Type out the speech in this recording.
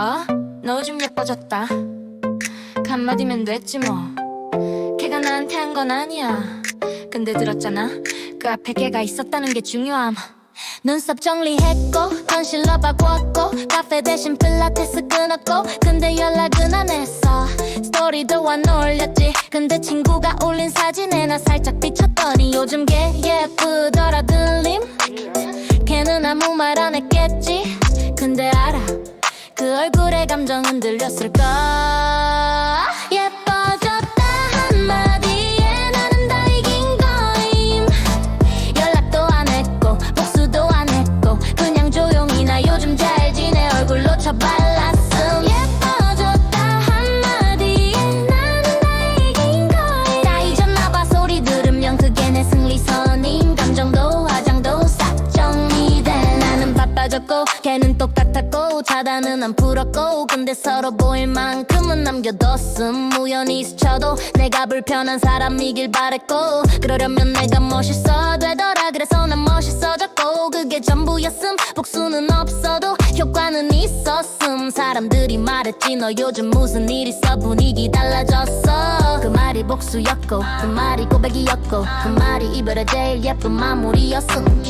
어? 너 요즘 예뻐졌다. 한마디면 됐지 뭐. 걔가 나한테 한 건 아니야. 근데 들었잖아. 그 앞에 걔가 있었다는 게 중요함. 눈썹 정리했고 컨실러 바꿨고 카페 대신 필라테스 끊었고 근데 연락은 안 했어 스토리도 안 올렸지 근데 친구가 올린 사진에 나 살짝 비쳤더니 요즘 걔 예쁘더라 들림 걔는 아무 말 안 했겠지 근데 알아 그 얼굴에 감정 흔들렸을까 예뻐졌다 한마디에 나는 다 이긴 거임. 연락도 안 했고 복수도 안 했고 그냥 조용히 나 요즘 잘 지내 얼굴로 쳐발 같았고 차단은 안 풀었고 근데 서로 보일 만큼은 남겨뒀음. 우연히 스쳐도 내가 불편한 사람이길 바랬고 그러려면 내가 멋있어 되더라. 그래서 난 멋있어졌고 그게 전부였음. 복수는 없어도 효과는 있었음. 사람들이 말했지 너 요즘 무슨 일 있어? 분위기 달라졌어. 그 말이 복수였고 그 말이 고백이었고 그 말이 이별의 제일 예쁜 마무리였음